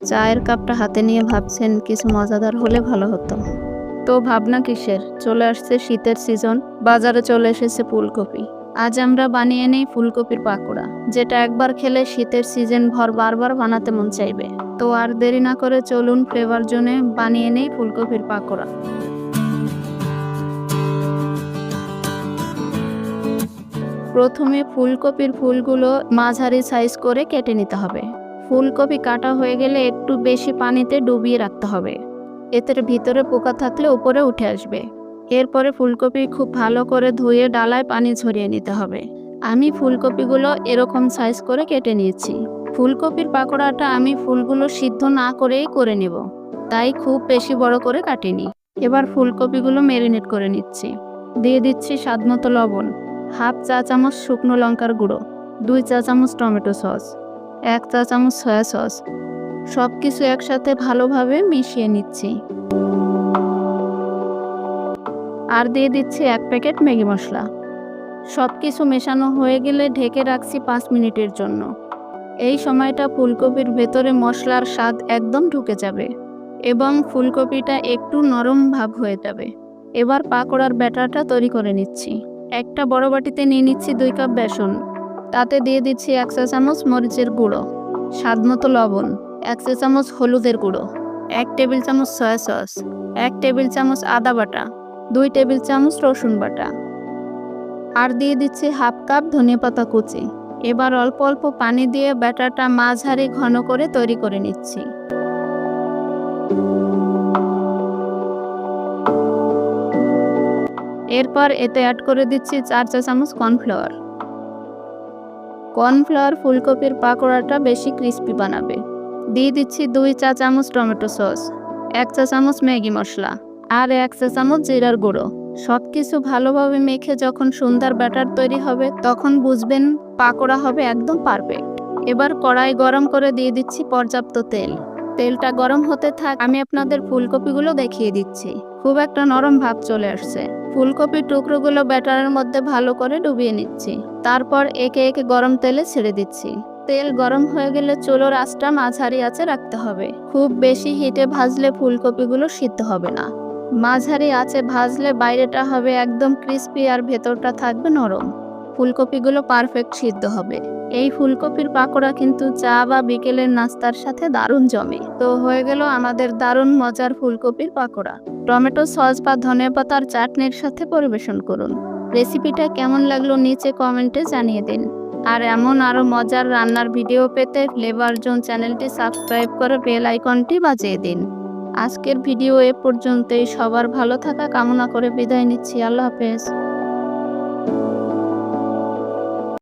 চায়ের কাপটা হাতে নিয়ে ভাবছেন কিছু মজাদার হলে ভালো হতো। তো ভাবনা কিসের? চলে আসছে শীতের সিজন বাজারে চলে এসেছে ফুলকপি। আজ আমরা বানিয়ে নেই ফুলকপির পাকোড়া, যেটা একবার খেলে শীতের সিজন ভর বারবার বানাতে মন চাইবে। তো আর দেরি না করে চলুন ফ্লেভার জোনে বানিয়ে নেই ফুলকপির পাকোড়া। প্রথমে ফুলকপির ফুলগুলো মাঝারি সাইজ করে কেটে নিতে হবে। ফুলকপি কাটা হয়ে গেলে একটু বেশি পানিতে ডুবিয়ে রাখতে হবে। এতে ভিতরে পোকা থাকলে উপরে উঠে আসবে। এরপরে ফুলকপি খুব ভালো করে ধুয়ে ডালায় পানি ঝরিয়ে নিতে হবে। আমি ফুলকপিগুলো এরকম সাইজ করে কেটে নিয়েছি। ফুলকপির পাকোড়াটা আমি ফুলগুলো সিদ্ধ না করেই করে নেব। তাই খুব বেশি বড় করে কাটিনি। এবার ফুলকপিগুলো ম্যারিনেট করে নিচ্ছি। দিয়ে দিচ্ছি স্বাদমতো লবণ, হাফ চা চামচ শুকনো লঙ্কার গুঁড়ো, দুই চা চামচ টমেটো সস। এক চা চামচ সয়া সস। সব কিছু একসাথে ভালোভাবে মিশিয়ে নিচ্ছি। আর দিয়ে দিচ্ছি এক প্যাকেট ম্যাগি মশলা। সব কিছু মেশানো হয়ে গেলে ঢেকে রাখছি পাঁচ মিনিটের জন্য। এই সময়টা ফুলকপির ভেতরে মশলার স্বাদ একদম ঢুকে যাবে এবং ফুলকপিটা একটু নরম ভাব হয়ে যাবে। এবার পাকোড়ার ব্যাটারটা তৈরি করে নিচ্ছি। একটা বড় বাটিতে নিয়ে নিচ্ছি দুই কাপ বেসন। তাতে দিয়ে দিচ্ছি এক চা চামচ মরিচের গুঁড়ো, স্বাদ মতো লবণ, এক চা চামচ হলুদের গুঁড়ো, এক টেবিল চামচ সয়া সস, এক টেবিল চামচ আদা বাটা, দুই টেবিল চামচ রসুন বাটা। আর দিয়ে দিচ্ছি হাফ কাপ ধনিয়া পাতা কুচি। এবার অল্প অল্প পানি দিয়ে ব্যাটারটা মাঝারি ঘন করে তৈরি করে নিচ্ছি। এরপর এতে অ্যাড করে দিচ্ছি চার চা চামচ কর্নফ্লাওয়ার কর্নফ্লাওয়ার ফুলকপির পাকোড়াটা বেশি ক্রিস্পি বানাবে। দিয়ে দিচ্ছি দুই চা চামচ টমেটো সস, এক চা চামচ ম্যাগি মশলা আর এক চা চামচ জিরার গুঁড়ো। সব কিছু ভালোভাবে মেখে যখন সুন্দর ব্যাটার তৈরি হবে, তখন বুঝবেন পাকোড়া হবে একদম পারফেক্ট। এবার কড়াই গরম করে দিয়ে দিচ্ছি পর্যাপ্ত তেল। তেলটা গরম হতে থাক, আমি আপনাদের ফুলকপিগুলো দেখিয়ে দিচ্ছি। খুব একটা নরম ভাব চলে আসছে। ফুলকপির টুকরোগুলো ব্যাটারের মধ্যে ভালো করে ডুবিয়ে নিচ্ছি। তারপর একে একে গরম তেলে ছেড়ে দিচ্ছি। তেল গরম হয়ে গেলে চুলোর আঁচটা মাঝারি আঁচে রাখতে হবে। খুব বেশি হিটে ভাজলে ফুলকপিগুলো সিদ্ধ হবে না। মাঝারি আঁচে ভাজলে বাইরেটা হবে একদম ক্রিস্পি আর ভেতরটা থাকবে নরম। ফুলকপিগুলো পারফেক্ট সিদ্ধ হবে। এই ফুলকপির পাকোড়া কিন্তু চা বা বিকেলের নাস্তার সাথে দারুণ জমে। তো হয়ে গেল আমাদের দারুণ মজার ফুলকপির পাকোড়া। টমেটো সস বা ধনেপাতার চাটনির সাথে পরিবেশন করুন। রেসিপিটা কেমন লাগল নিচে কমেন্টে জানিয়ে দিন। আর এমন আরও মজার রান্নার ভিডিও পেতে ফ্লেভার জোন চ্যানেলটি সাবস্ক্রাইব করে বেল আইকনটি বাজিয়ে দিন। আজকের ভিডিও এ পর্যন্তই। সবার ভালো থাকা কামনা করে বিদায় নিচ্ছি। আল্লাহ হাফেজ।